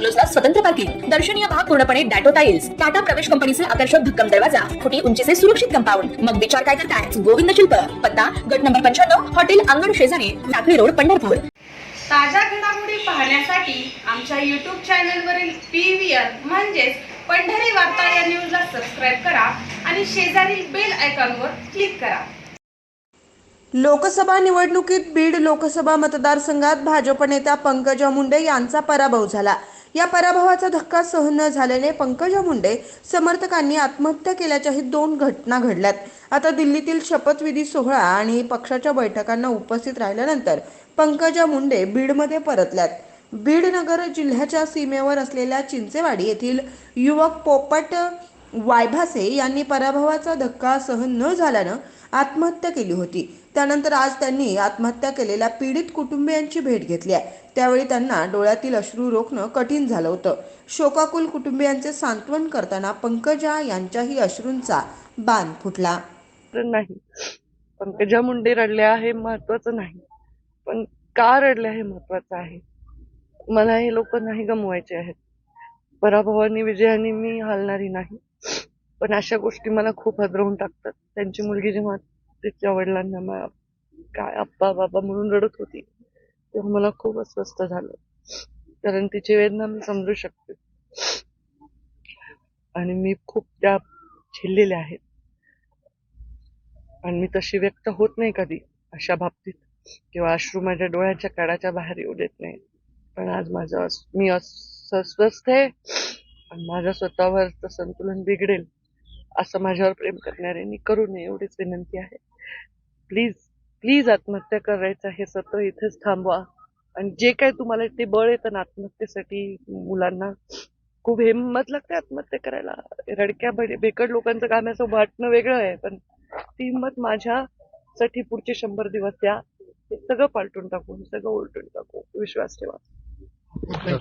बंगलोजला स्वतंत्र पार्किंग. दर्शनीय भाग पूर्णपणे डॅटो टाइल्स टाटा प्रवेश कंपनीचे आकर्षक भक्कम दरवाजा. फुटी उंचीचे सुरक्षित कंपाऊंड. मग विचार काय करताय? गोविंद शिल्प. पत्ता गट नंबर पंच्याण्णव हॉटेल अंगण शेजारी टाकळी रोड पंढरपूर. ताज्या घडामोडी पाहण्यासाठी आमच्या यूट्यूब चॅनलवरील पी व्ही आर म्हणजेच पंढरी वार्ता या न्यूजला सबस्क्राईब करा आणि शेजारील बेल आयकॉनवर क्लिक करा. लोकसभा निवडणुकीत बीड लोकसभा मतदारसंघात भाजप नेत्या पंकजा मुंडे यांचा पराभव झाला. या पराभवाचा धक्का सहन न झाल्याने पंकजा मुंडे समर्थकांनी आत्महत्या केल्याच्याही दोन घटना घडल्यात. आता दिल्लीतील शपथविधी सोहळा आणि पक्षाच्या बैठकांना उपस्थित राहिल्यानंतर पंकजा मुंडे बीडमध्ये परतल्यात. बीडनगर जिल्ह्याच्या सीमेवर असलेल्या चिंचेवाडी येथील युवक पोपट वायभासे यांनी पराभवाचा धक्का सहन न झाल्यानं आत्महत्या केली होती. त्यानंतर आज त्यांनी आत्महत्या केलेल्या पीडित कुटुंबियांची भेट घेतली आहे. त्यावेळी त्यांना डोळ्यातील अश्रू रोखणं कठीण झालं होतं. शोकाकुल कुटुंबियांचे सांत्वन करताना पंकजा यांच्याही अश्रूंचा बाण फुटला. नाही. पंकजा मुंडे रडल्या हे महत्वाचं नाही. पण का रडल्या हे महत्वाचं आहे? मला हे लोक नाही गमवायचे आहेत. पराभवानी विजयाने मी हलणारी नाही. पण अशा गोष्टी मला खूप हदरवून टाकतात. त्यांची मुलगी जेव्हा तिच्या वडिलांना मला काय आप्पा बाबा म्हणून रडत होती तेव्हा मला खूप अस्वस्थ झालं. कारण तिची वेदना मी समजू शकते. आणि मी खूप त्या झेललेल्या आहेत. आणि मी तशी व्यक्त होत नाही कधी अशा बाबतीत. किंवा अश्रू माझ्या डोळ्याच्या काळाच्या बाहेर येऊ देत नाही पण आज माझं अस- मी अस्वस्थ आहे. आणि माझ्या स्वतःवरचं संतुलन बिघडेल. असं माझ्यावर प्रेम करणाऱ्यांनी करू नये एवढीच विनंती आहे. प्लीज प्लीज आत्महत्या करायचं हे सत्र इथेच थांबवा. आणि जे काय तुम्हाला ते बळ येतं ना आत्महत्येसाठी मुलांना खूप हिंमत लागते आत्महत्या करायला. रडक्या बेकड लोकांचं काम असं वाटणं वेगळं आहे पण ती हिंमत माझ्यासाठी पुढचे शंभर दिवस द्या. हे सगळं पालटून टाकू सगळं उलटून टाकू. विश्वास ठेवा.